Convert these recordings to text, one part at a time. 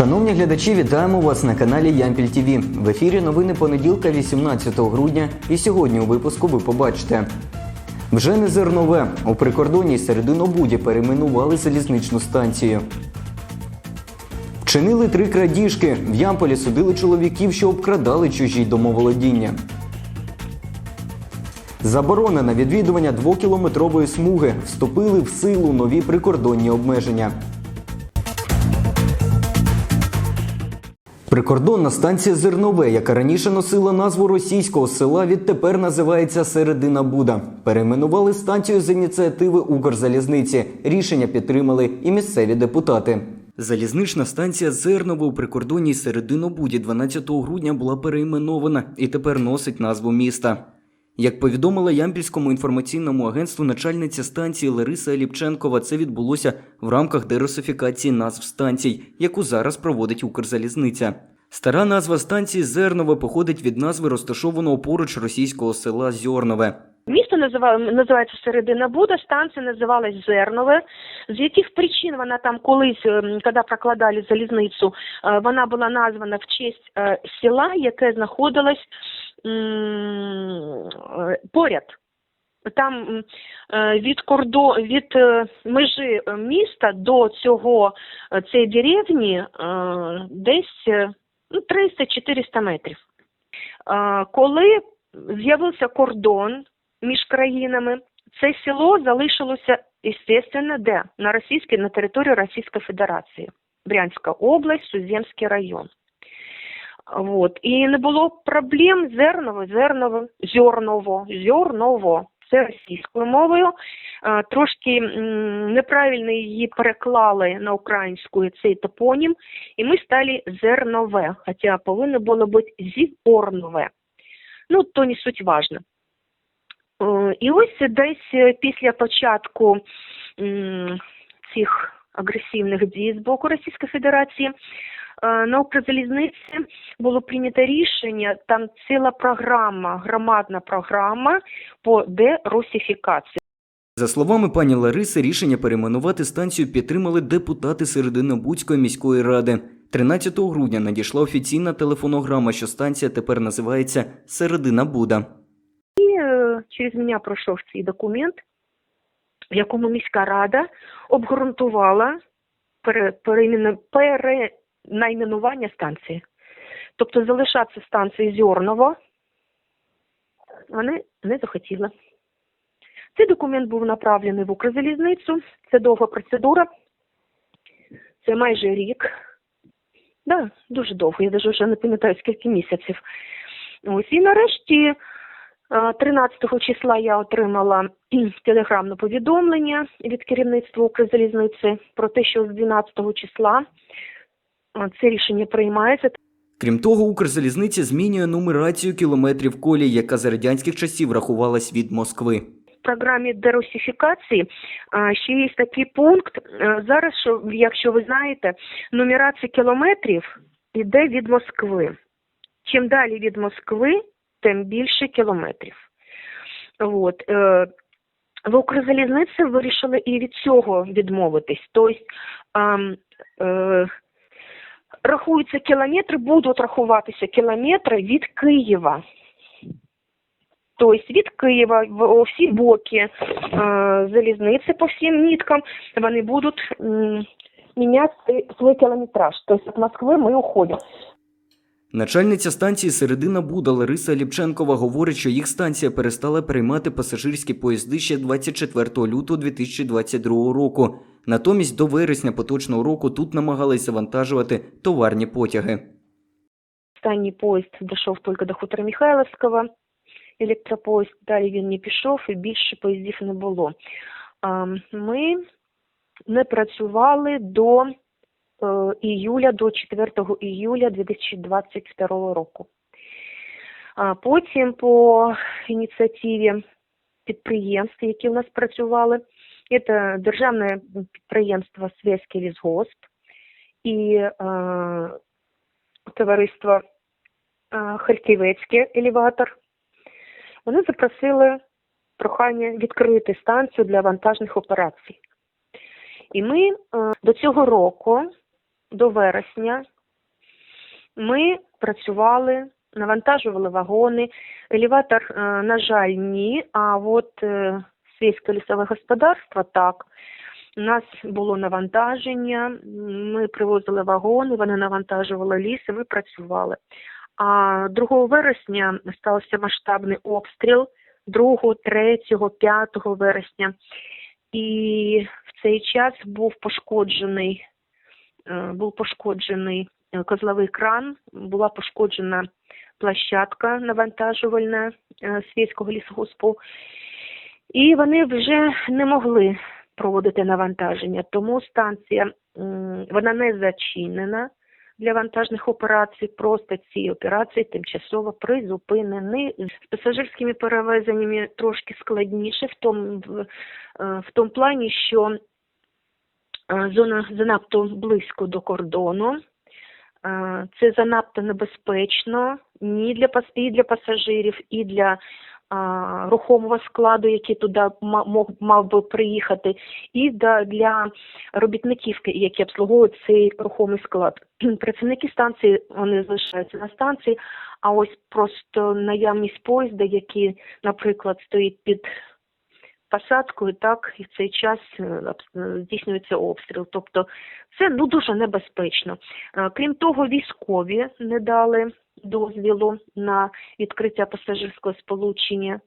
Шановні глядачі, вітаємо вас на каналі Ямпіль ТВ. В ефірі новини понеділка, 18 грудня. І сьогодні у випуску ви побачите. Вже не зернове. У прикордонній серединобуді перейменували залізничну станцію. Вчинили три крадіжки. В Ямполі судили чоловіків, що обкрадали чужі домоволодіння. Заборона на відвідування двокілометрової смуги. Вступили в силу нові прикордонні обмеження. Прикордонна станція Зернове, яка раніше носила назву російського села, відтепер називається Середина Буда. Перейменували станцію з ініціативи Укрзалізниці. Рішення підтримали і місцеві депутати. Залізнична станція Зернове у прикордонній Серединобуді 12 грудня була перейменована і тепер носить назву міста. Як повідомила Ямпільському інформаційному агентству начальниця станції Лариса Ліпченкова, це відбулося в рамках дерусифікації назв станцій, яку зараз проводить Укрзалізниця. Стара назва станції Зернове походить від назви розташованого поруч російського села Зьорнове. Місто називає, називається Середина Буда, станція називалась Зернове. З яких причин вона там колись, ем, коли прокладали залізницю, е, вона була названа в честь е, села, яке знаходилось поряд. Там е, від кордо від е, межі міста до цього е, цієї деревні десь е, ну, 300-400 метрів. Коли з'явився кордон між країнами, це село залишилося, естественно, де? На російській, на території Російської Федерації. Брянська область, Суземський район. Вот. І не було проблем зерново, зерново, зерново, зерново. Це російською мовою. Трошки неправильно її переклали на українську цей топонім, і ми стали зернове, хоча повинно було бути зіорнове. Ну, то не суть важно. Е, І ось десь е, після початку цих агресивних дій з боку Російської Федерації на Укрзалізниці було прийнято рішення, там ціла програма, громадна програма по дерусифікації. За словами пані Лариси, рішення перейменувати станцію підтримали депутати Серединобудської міської ради. 13 грудня надійшла офіційна телефонограма, що станція тепер називається Середина Буда. І е, через мене пройшов цей документ, в якому міська рада обґрунтувала пере, переймену- перенайменування станції. Тобто залишатися станції Зьорново вони не захотіли. Цей документ був направлений в Укрзалізницю. Це довга процедура. Це майже рік. Да, дуже довго. Я навіть вже не пам'ятаю, скільки місяців. Ось і нарешті Е, 13 числа я отримала телеграмне повідомлення від керівництва Укрзалізниці про те, що з 12 числа е, це рішення приймається. Крім того, Укрзалізниця змінює нумерацію кілометрів колії, яка за радянських часів рахувалась від Москви. В програмі дерусифікації ще є такий пункт. Зараз, що, якщо ви знаєте, нумерація кілометрів йде від Москви. Чим далі від Москви, тим більше кілометрів. От. е, В Укрзалізниці вирішили і від цього відмовитись. Тобто е, рахуються кілометри, будуть рахуватися кілометри від Києва. Тобто від Києва в всі боки е, залізниці по всім ніткам вони будуть міняти свій кілометраж. Тобто від Москви ми уходимо. Начальниця станції Середина Буда Лариса Ліпченкова говорить, що їх станція перестала приймати пасажирські поїзди ще 24 лютого 2022 року. Натомість до вересня поточного року тут намагались завантажувати товарні потяги. Останній поїзд дійшов тільки до хутора Михайловського, електропоїзд, далі він не пішов і більше поїздів не було. Ми не працювали до е, іюля, до 4 іюля 2022 року. Потім по ініціативі підприємств, які у нас працювали, це державне підприємство Связький лісгосп і е, товариство е, Харківецький елеватор. Вони запросили прохання відкрити станцію для вантажних операцій. І ми е, до цього року, до вересня, Ми працювали, навантажували вагони. Елеватор, е, на жаль, ні. А от е, сільське лісове господарство так. У нас було навантаження, ми привозили вагони, вони навантажували ліс, і ми працювали. А 2 вересня стався масштабний обстріл 2, 3, 5 вересня. І в цей час був пошкоджений, е, був пошкоджений е, козловий кран, була пошкоджена площадка навантажувальна е, свійського лісгоспу. І вони вже не могли проводити навантаження, тому станція вона не зачинена для вантажних операцій. Просто ці операції тимчасово призупинені. З пасажирськими перевезеннями трошки складніше в тому, в, е, тому плані, що е, зона занадто близько до кордону. Е, Це занадто небезпечно ні для і для пасажирів, і для рухомого складу, який туди ма- мав би приїхати, і для робітників, які обслуговують цей рухомий склад. Працівники станції вони залишаються на станції, а ось просто наявність поїзда, який, наприклад, стоїть під посадкою, так і в цей час е, е, здійснюється обстріл. Тобто це ну дуже небезпечно. Е, Крім того, військові не дали дозвілу на відкриття пасажирського сполучення.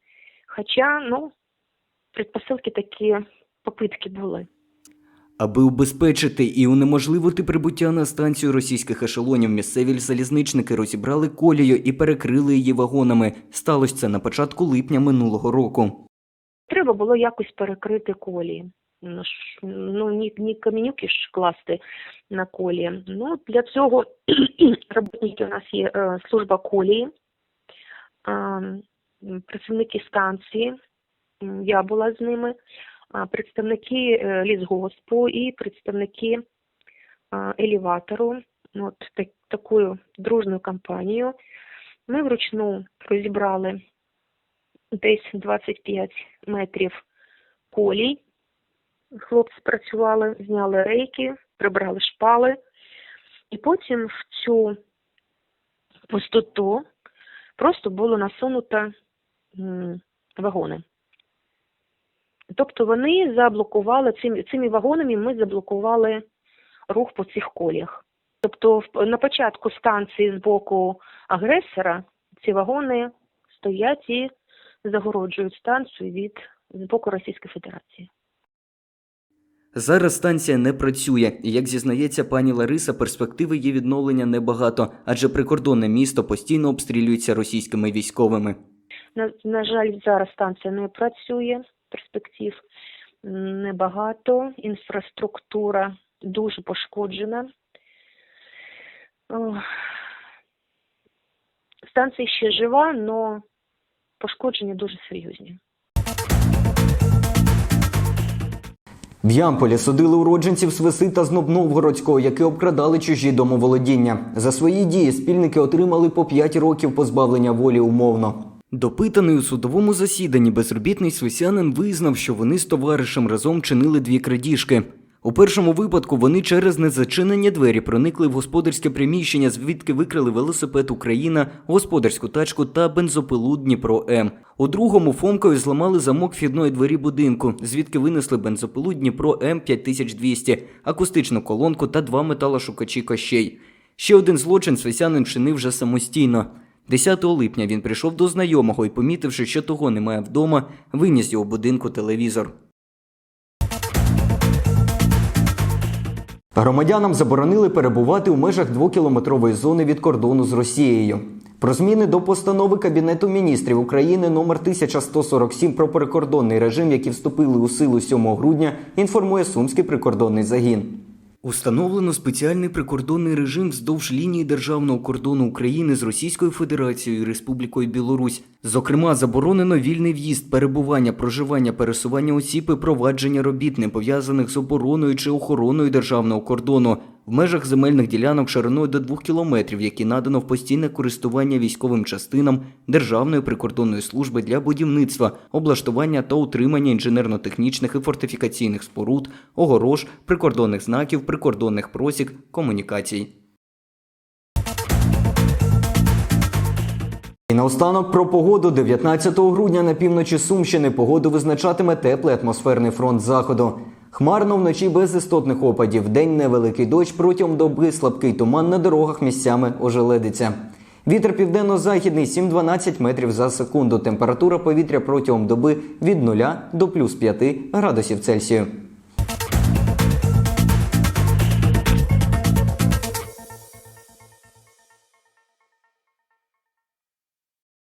Хоча, ну, предпосилки такі попитки були. Аби убезпечити і унеможливити прибуття на станцію російських ешелонів, місцеві залізничники розібрали колію і перекрили її вагонами. Сталося це на початку липня минулого року. Треба було якось перекрити колії. Ну, ні, ні каменюки ж класти на колії. Ну, для цього роботники у нас є е, служба колії, працівники станції, я була з ними, представники е, лісгоспу і представники елеватору. От так, такою дружною компанією. Ми вручну розібрали десь 25 метрів колій. Хлопці працювали, зняли рейки, прибрали шпали, і потім в цю пустоту просто було насунуто вагони. Тобто вони заблокували цими, цими вагонами ми заблокували рух по цих коліях. Тобто на початку станції з боку агресора ці вагони стоять і загороджують станцію від з боку Російської Федерації. Зараз станція не працює, і як зізнається пані Лариса, перспективи її відновлення небагато, адже прикордонне місто постійно обстрілюється російськими військовими. На, на жаль, зараз станція не працює, перспектив небагато, інфраструктура дуже пошкоджена. Станція ще жива, але пошкодження дуже серйозні. В Ямполі судили уродженців Свиси та Знобновгородського, які обкрадали чужі домоволодіння. За свої дії спільники отримали по 5 років позбавлення волі умовно. Допитаний у судовому засіданні безробітний свисянин визнав, що вони з товаришем разом чинили дві крадіжки. У першому випадку вони через незачинені двері проникли в господарське приміщення, звідки викрали велосипед Україна, господарську тачку та бензопилу Дніпро М. У другому фомкою зламали замок вхідної двері будинку, звідки винесли бензопилу Дніпро М 5200, акустичну колонку та два металошукачі кощей. Ще один злочин свисянин вчинив вже самостійно. 10 липня він прийшов до знайомого і, помітивши, що того немає вдома, виніс його будинку телевізор. Громадянам заборонили перебувати у межах двокілометрової зони від кордону з Росією. Про зміни до постанови Кабінету міністрів України номер 1147 про прикордонний режим, які вступили у силу 7 грудня, інформує Сумський прикордонний загін. Установлено спеціальний прикордонний режим вздовж лінії державного кордону України з Російською Федерацією і Республікою Білорусь. Зокрема, заборонено вільний в'їзд, перебування, проживання, пересування осіб і провадження робіт, не пов'язаних з обороною чи охороною державного кордону в межах земельних ділянок шириною до 2 кілометрів, які надано в постійне користування військовим частинам Державної прикордонної служби для будівництва, облаштування та утримання інженерно-технічних і фортифікаційних споруд, огорож, прикордонних знаків, прикордонних просік, комунікацій. І наостанок про погоду 19 грудня на півночі Сумщини погоду визначатиме теплий атмосферний фронт заходу. Хмарно вночі без істотних опадів. День невеликий дощ протягом доби слабкий туман на дорогах місцями ожеледиться. Вітер південно-західний 7-12 метрів за секунду. Температура повітря протягом доби від 0 до плюс 5 градусів Цельсію.